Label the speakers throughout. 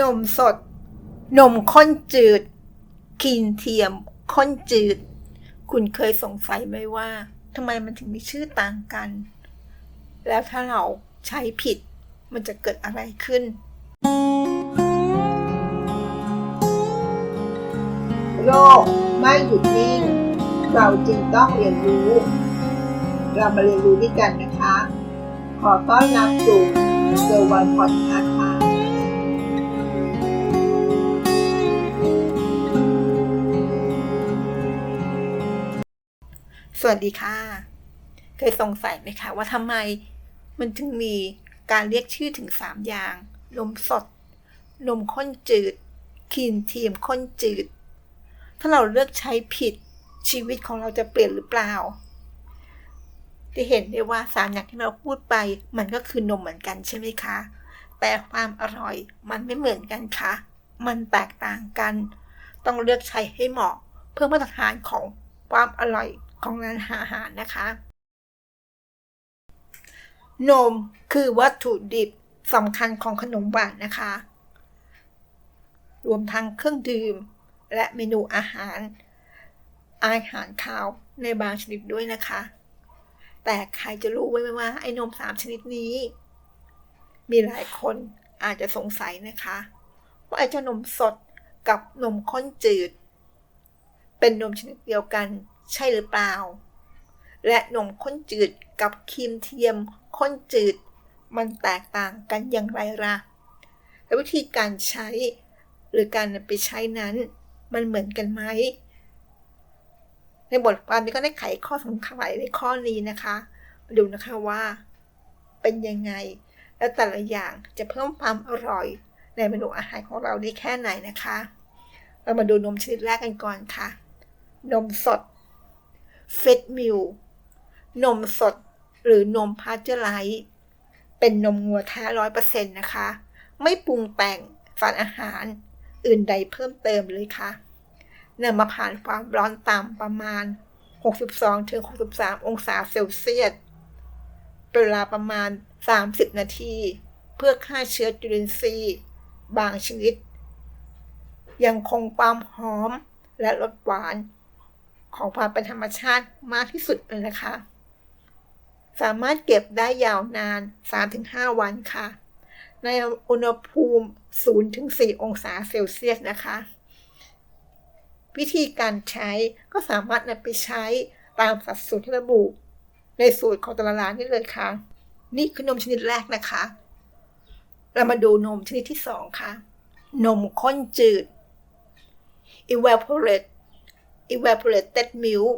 Speaker 1: นมสด นมข้นจืดครีมเทียมข้นจืด คุณเคยสงสัยไหมว่าทำไมมันถึงมีชื่อต่างกัน แล้วถ้าเราใช้ผิด มันจะเกิดอะไรขึ้น
Speaker 2: โลกไม่หยุดนิ่ง เราจึงต้องเรียนรู้ เรามาเรียนรู้ด้วยกันนะคะ ขอต้อนรับสู่เซอร์วันพอดคาส์ค่
Speaker 1: วัสดีค่ะ เคยสงสัยไหมคะว่าทำไมมันถึงมีการเรียกชื่อถึง3อย่างนมสดนมข้นจืดครีมเทียมข้นจืด ถ้าเราเลือกใช้ผิดชีวิตของเราจะเปลี่ยนหรือเปล่า จะเห็นได้ว่าสามอย่างที่เราพูดไป มันก็คือนมเหมือนกันใช่ไหมคะ แต่ความอร่อยมันไม่เหมือนกันค่ะ มันแตกต่างกัน ต้องเลือกใช้ให้เหมาะเพื่อมาตรฐานของความอร่อย ของร้านอาหารนะคะ นมคือวัตถุดิบสำคัญของขนมหวานนะคะ รวมทั้งเครื่องดื่ม และเมนูอาหาร อาหารคาวในบางชนิดด้วยนะคะ แต่ใครจะรู้ไว้ไหมว่าไอ้นมสามชนิดนี้ มีหลายคนอาจจะสงสัยนะคะ ว่าไอ้เจ้านมสดกับนมข้นจืด เป็นนมชนิดเดียวกัน ใช่หรือเปล่า และนมข้นจืดกับครีมเทียมข้นจืด มันแตกต่างกันอย่างไรล่ะและวิธีการใช้หรือการไปใช้นั้น มันเหมือนกันไหม ในบทความนี้ก็ได้ไขข้อสงสัยในข้อนี้นะคะมาดูนะคะว่า เป็นยังไง และแต่ละอย่างจะเพิ่มความอร่อย ในเมนูอาหารของเราได้แค่ไหนนะคะ เรามาดูนมชนิดแรกกันก่อนค่ะ นมสด เฟตมิลนมสดหรือนมพาสเจอร์ไลท์เป็นนมงัวแท้ร้อยเปอร์เซ็นต์นะคะ ไม่ปรุงแต่งสารอาหารอื่นใดเพิ่มเติมเลยค่ะนำมาผ่านความร้อนต่ำประมาณ 62-63 องศาเซลเซียสเป็นเวลาประมาณ 30 นาที เพื่อฆ่าเชื้อจุลินทรีย์บางชนิด ยังคงความหอมและรสหวาน ของความเป็นธรรมชาติมากที่สุดเลยนะคะ สามารถเก็บได้ยาวนาน 3-5 วันค่ะ ในอุณหภูมิ 0-4 องศาเซลเซียสนะคะ วิธีการใช้ก็สามารถนำไปใช้ตามสัดส่วนที่ระบุ ในสูตรของแต่ละร้านนี่เลยค่ะ นี่คือนมชนิดแรกนะคะ เรามาดูนมชนิดที่สองค่ะ นมข้นจืด evaporate evaporated milk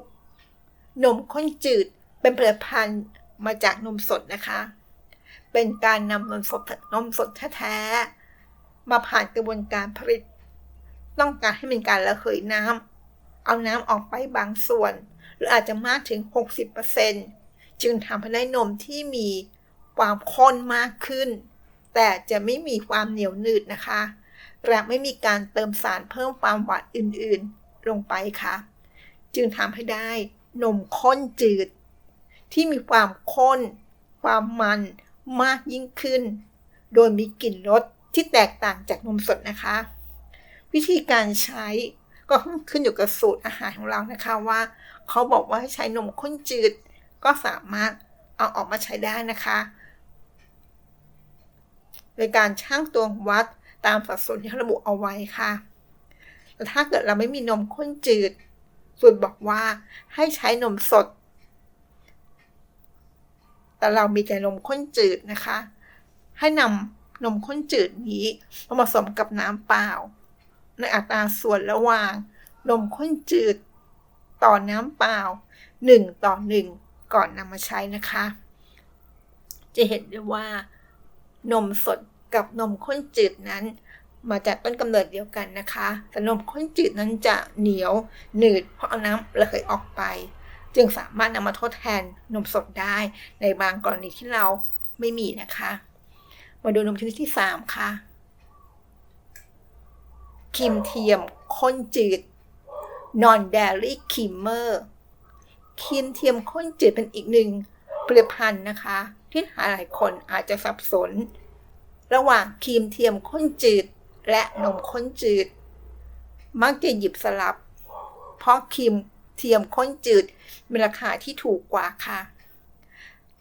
Speaker 1: นมข้นจืดเป็นผลิตภัณฑ์มาจากนมสดนะคะ เป็นการนำนมสดนมสดแท้ๆมาผ่านกระบวนการผลิต ต้องการให้มีการระเหยน้ำเอาน้ำออกไปบางส่วน หรืออาจจะมากถึง 60%จึงทำให้ได้นมที่มีความข้นมากขึ้น แต่จะไม่มีความเหนียวหนืดนะคะ และไม่มีการเติมสารเพิ่มความหวานอื่นๆ ลงไปค่ะ จึงทำให้ได้นมข้นจืด ที่มีความข้น ความมันมากยิ่งขึ้น โดยมีกลิ่นรสที่แตกต่างจากนมสดนะคะ วิธีการใช้ก็ขึ้นอยู่กับสูตรอาหารของเรานะคะว่าเขาบอกว่าให้ใช้นมข้นจืด ก็สามารถเอาออกมาใช้ได้นะคะ โดยการชั่งตวงวัดตามสัดส่วนที่ระบุเอาไว้ค่ะ แต่ถ้าเกิดเราไม่มีนมข้นจืดสูตรบอกว่าให้ใช้นมสด แต่เรามีแต่นมข้นจืดนะคะ ให้นำนมข้นจืดนี้มาผสมกับน้ำเปล่า ในอัตราส่วนระหว่าง นมข้นจืด ต่อน้ำเปล่า 1 ต่อ 1 ก่อนนำมาใช้นะคะ จะเห็นได้ว่านมสดกับนมข้นจืดนั้น มาจากต้นกำเนิดเดียวกันนะคะแต่นมข้นจืดนั้นจะเหนียวหนืดเพราะเอาน้ำระเหยออกไป จึงสามารถนำมาทดแทนนมสดได้ในบางกรณีที่เราไม่มีนะคะ มาดูนมชนิดที่ 3 ค่ะครีมเทียมข้นจืด non dairy creamer ครีมเทียมข้นจืดเป็นอีกหนึ่งผลิตภัณฑ์นะคะ ที่หลายคนอาจจะสับสน ระหว่างครีมเทียมข้นจืด และนมข้นจืด มักจะหยิบสลับ เพราะครีมเทียมข้นจืดมีราคาที่ถูกกว่าค่ะ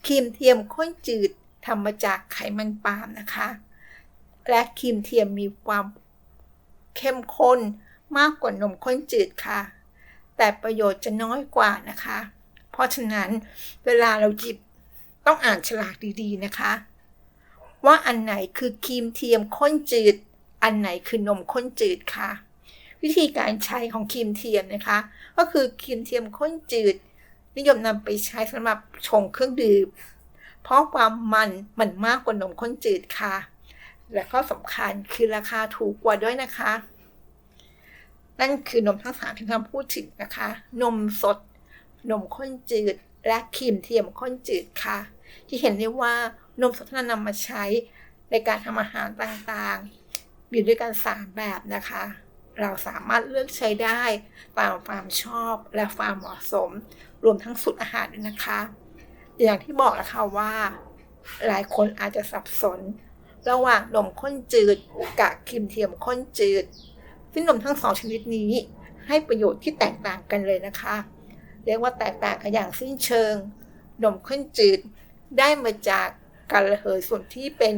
Speaker 1: ครีมเทียมข้นจืดทำมาจากไขมันปาล์มนะคะ และครีมเทียมมีความเข้มข้นมากกว่านมข้นจืดค่ะ แต่ประโยชน์จะน้อยกว่านะคะ เพราะฉะนั้นเวลาเราหยิบต้องอ่านฉลากดีๆนะคะ ว่าอันไหนคือครีมเทียมข้นจืด อันไหนคือนมข้นจืดคะวิธีการใช้ของครีมเทียมนะคะ ก็คือครีมเทียมข้นจืด นิยมนำไปใช้สำหรับชงเครื่องดื่มเพราะความมันมันมากกว่านมข้นจืดค่ะ และก็สำคัญคือราคาถูกกว่าด้วยนะคะ นั่นคือนมทั้งสามที่เราพูดถึงนะคะ นมสด นมข้นจืด และครีมเทียมข้นจืดค่ะ ที่เห็นได้ว่านมสดที่เรานำมาใช้ในการทำอาหารต่างๆ มีด้วยกันสามแบบนะคะ เราสามารถเลือกใช้ได้ตามความชอบและความเหมาะสม รวมทั้งสูตรอาหารด้วยนะคะ อย่างที่บอกแล้วค่ะว่า หลายคนอาจจะสับสน ระหว่างนมข้นจืดกับครีมเทียมข้นจืด ซึ่งนมทั้งสองชนิดนี้ให้ประโยชน์ที่แตกต่างกันเลยนะคะ เรียกว่าแตกต่างกันอย่างสิ้นเชิง นมข้นจืดได้มาจากการระเหยส่วนที่เป็น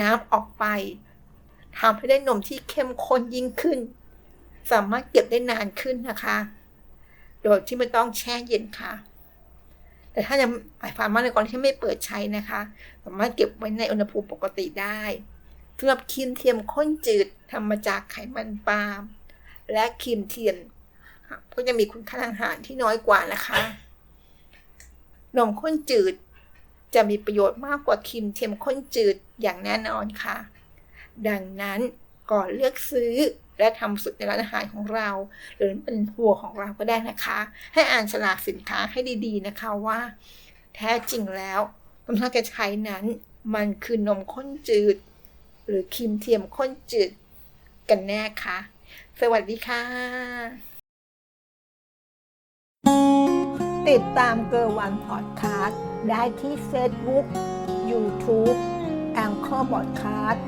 Speaker 1: น้ำออกไป ทำให้ได้นมที่เข้มข้นยิ่งขึ้น สามารถเก็บได้นานขึ้นนะคะ โดยที่ไม่ต้องแช่เย็นค่ะ แต่ถ้ายังหมายความว่าในกรณีที่ไม่เปิดใช้นะคะ สามารถเก็บไว้ในอุณหภูมิปกติได้สำหรับครีมเทียมข้นจืดทำมาจากไขมันปาล์มและครีมเทียมก็จะมีคุณค่าทางอาหารที่น้อยกว่านะคะ นมข้นจืดจะมีประโยชน์มากกว่าครีมเทียมข้นจืดอย่างแน่นอนค่ะ ดังนั้นก่อนเลือกซื้อและทำสุดในร้านอาหารของเรา หรือเป็นหัวของเราก็ได้นะคะ ให้อ่านฉลากสินค้าให้ดีๆนะคะว่า แท้จริงแล้วนมที่เราจะใช้นั้น มันคือนมข้นจืด หรือครีมเทียมข้นจืดกันแน่คะสวัสดีค่ะ ติดตามเกอร์วันพอดคาสต์ได้ที่ Facebook YouTube แองเกอร์บอดคาสต์